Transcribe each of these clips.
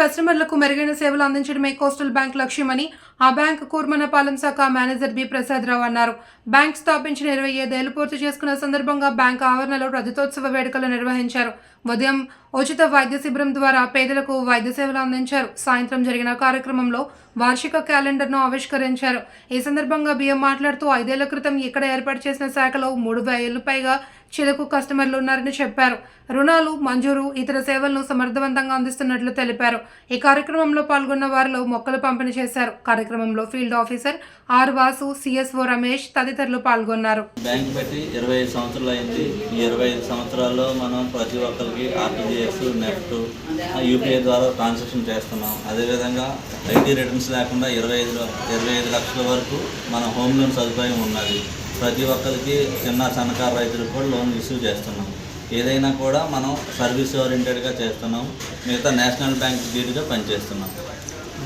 కస్టమర్లకు మెరుగైన సేవలు అందించడమే కోస్టల్ బ్యాంక్ లక్ష్యమని ఆ బ్యాంక్ కూర్మనపాలెం శాఖ మేనేజర్ బి ప్రసాదరావు అన్నారు. బ్యాంక్ స్థాపించిన ఇరవై ఐదేళ్ళు పూర్తి చేసుకున్న సందర్భంగా బ్యాంక్ ఆవరణలో రజతోత్సవ వేడుకలు నిర్వహించారు. ఉదయం ఉచిత వైద్య శిబిరం ద్వారా పేదలకు వైద్య సేవలు అందించారు. సాయంత్రం జరిగిన కార్యక్రమంలో వార్షిక క్యాలెండర్ను ఆవిష్కరించారు. ఈ సందర్భంగా బియ్యం మాట్లాడుతూ ఐదేళ్ళ క్రితం ఇక్కడ ఏర్పాటు చేసిన శాఖలో మూడు వేలు పైగా చిలకు కస్టమర్లు ఉన్నారని చెప్పారు. రుణాలు మంజూరు ఇతర సేవలను సమర్థవంతంగా అందిస్తున్నట్లు తెలిపారు. ఈ కార్యక్రమంలో పాల్గొన్న వారిలో మొక్కలు పంపిణీ చేశారు. కార్యక్రమంలో field officer R Vasu CSO Ramesh తదితరులు పాల్గొన్నారు. బ్యాంక్ పెట్టి ఇరవై ఐదు సంవత్సరాలు అయింది. ఈ ఇరవై ఐదు సంవత్సరాల్లో మనం ప్రతి ఒక్కరికి ఆర్టీజీఎస్ నెఫ్ట్ యూపీఐ ద్వారా ట్రాన్సాక్షన్ చేస్తున్నాం. అదేవిధంగా ఐటీ రిటర్న్స్ లేకుండా ఇరవై ఐదు ఇరవై ఐదు లక్షల వరకు మన హోమ్ లోన్ సదుపాయం ఉన్నది. ప్రతి ఒక్కరికి చిన్న సన్నకారు రైతులకు కూడా లోన్ ఇష్యూ చేస్తున్నాం. ఏదైనా కూడా మనం సర్వీస్ ఓరియంటెడ్గా చేస్తున్నాం. మిగతా నేషనల్ బ్యాంక్ దీటుగా పనిచేస్తున్నాం.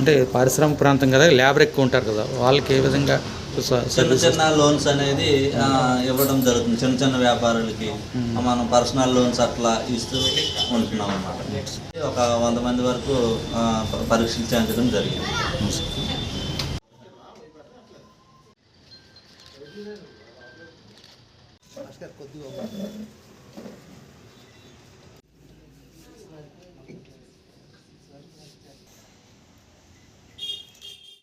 అంటే పారిశ్రామిక ప్రాంతం కదా లేబర్ ఎక్కువ ఉంటారు కదా వాళ్ళకి ఏ విధంగా చిన్న చిన్న లోన్స్ అనేది ఇవ్వడం జరుగుతుంది. చిన్న చిన్న వ్యాపారులకి మనం పర్సనల్ లోన్స్ అట్లా ఇస్తూ ఉంటున్నాం అన్నమాట. ఒక వంద మంది వరకు పరీక్షలు చేయించడం జరిగింది. नमस्कार को